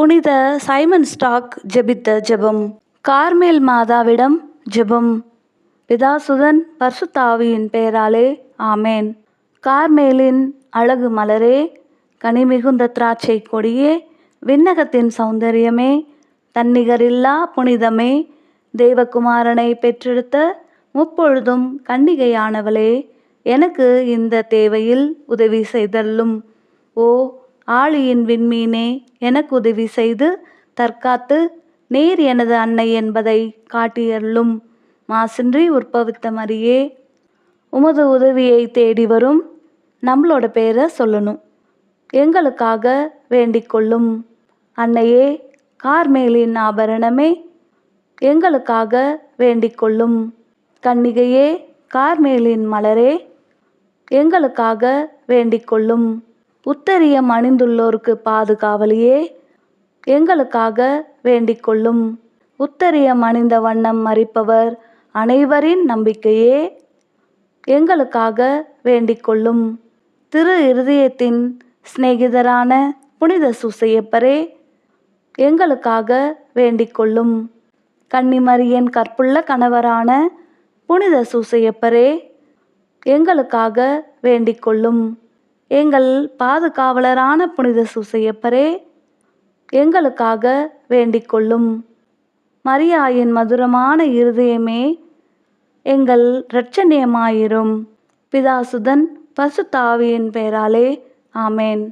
புனித Simon stock ஜெபித்த ஜெபம். கார்மேல் மாதாவிடம் ஜெபம். பிதாசுதன் பர்சுத்தாவியின் பெயராலே ஆமேன். கார்மேலின் அழகு மலரே கனிமிகுந்த திராட்சை கொடியே விண்ணகத்தின் சௌந்தரியமே தன்னிகரில்லா புனிதமே தேவகுமாரனை பெற்றெடுத்த முப்பொழுதும் கன்னிகையானவளே எனக்கு இந்த தேவையில் உதவி செய்தல்லும் ஓ ஆழியின் விண்மீனே எனக்கு உதவி செய்து தற்காத்து நீர் எனது அன்னை என்பதை காட்டியருளும் மாசின்றி உற்பவித்த மரியே உமது உதவியை தேடி வரும் நம்மளோட பேரை சொல்லணும். எங்களுக்காக வேண்டிக் கொள்ளும். அன்னையே கார்மேலின் ஆபரணமே எங்களுக்காக வேண்டிக் கொள்ளும். கன்னிகையே கார்மேலின் மலரே எங்களுக்காக வேண்டிக் கொள்ளும். உத்தரியம் அணிந்துள்ளோருக்கு பாதுகாவலியே எங்களுக்காக வேண்டிக் கொள்ளும் உத்தரியம் அணிந்த வண்ணம் மறிப்பவர் அனைவரின் நம்பிக்கையே எங்களுக்காக வேண்டிக் கொள்ளும் திரு இருதயத்தின் சிநேகிதரான புனித சுசையப்பரே எங்களுக்காக வேண்டிக் கொள்ளும் கன்னிமரியன் கற்புள்ள கணவரான புனித சூசையப்பரே எங்களுக்காக வேண்டிக் கொள்ளும் எங்கள் பாதுகாவலரான புனித சூசையப்பரே எங்களுக்காக வேண்டிக் கொள்ளும் மரியாயின் மதுரமான இருதயமே எங்கள் இரட்சணியமாயிரும். பிதாசுதன் பசுத்தாவியின் பெயராலே ஆமேன்.